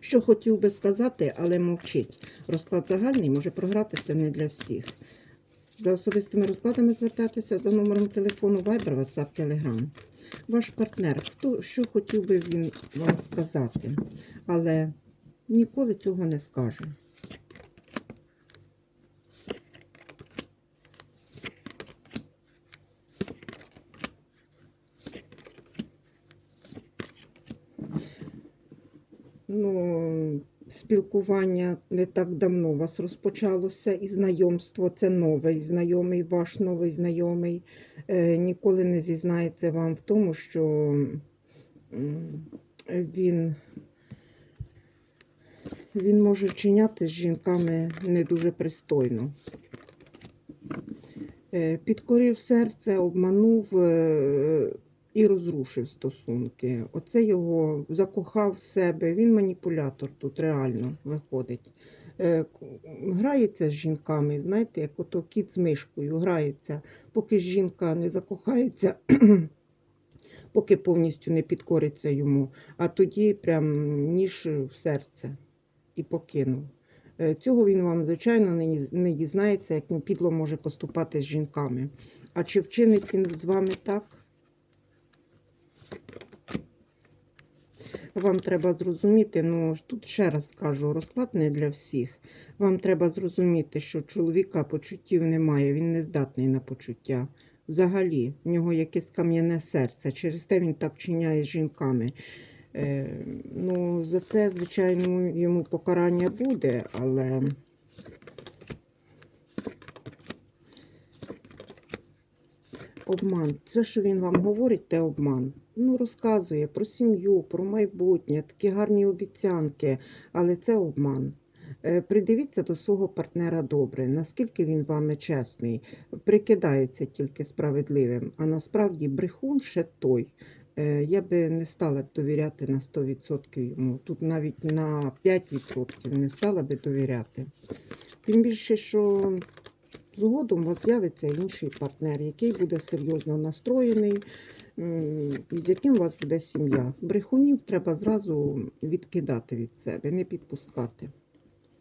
Що хотів би сказати, але мовчить. Розклад загальний може програтися не для всіх. За особистими розкладами звертатися за номером телефону Viber, WhatsApp, Telegram. Ваш партнер, хто що хотів би він вам сказати, але ніколи цього не скаже. Ну, спілкування не так давно у вас розпочалося, і знайомство це новий знайомий, ваш новий знайомий. Е, ніколи не зізнається вам в тому, що він, він може вчиняти з жінками не дуже пристойно. Е, Підкорив серце, обманув е, і розрушив стосунки. Оце його закохав в себе. Він маніпулятор тут реально виходить. Е, Грається з жінками, знаєте, як ото кіт з мишкою грається, поки жінка не закохається, поки повністю не підкориться йому, а тоді прям ніж в серце і покинув. Е, Цього він вам, звичайно, не не дізнається, як він підло може поступати з жінками. А чи вчинить він з вами так? Вам треба зрозуміти, ну тут ще раз кажу, розклад не для всіх. Вам треба зрозуміти, що чоловіка почуттів немає, він не здатний на почуття. Взагалі, в нього якесь кам'яне серце. Через те він так чиняє з жінками. Е, ну, за це, звичайно, йому покарання буде, але. Обман. Це, що він вам говорить, те обман. Ну, розказує про сім'ю, про майбутнє, такі гарні обіцянки, але це обман. Е, Придивіться до свого партнера добре, наскільки він вами чесний, прикидається тільки справедливим, а насправді брехун ще той. Е, Я би не стала б довіряти на 100% йому. Тут навіть на 5% не стала би довіряти. Тим більше, що згодом у вас з'явиться інший партнер, який буде серйозно настроєний, з яким у вас буде сім'я. Брехунів треба зразу відкидати від себе, не підпускати.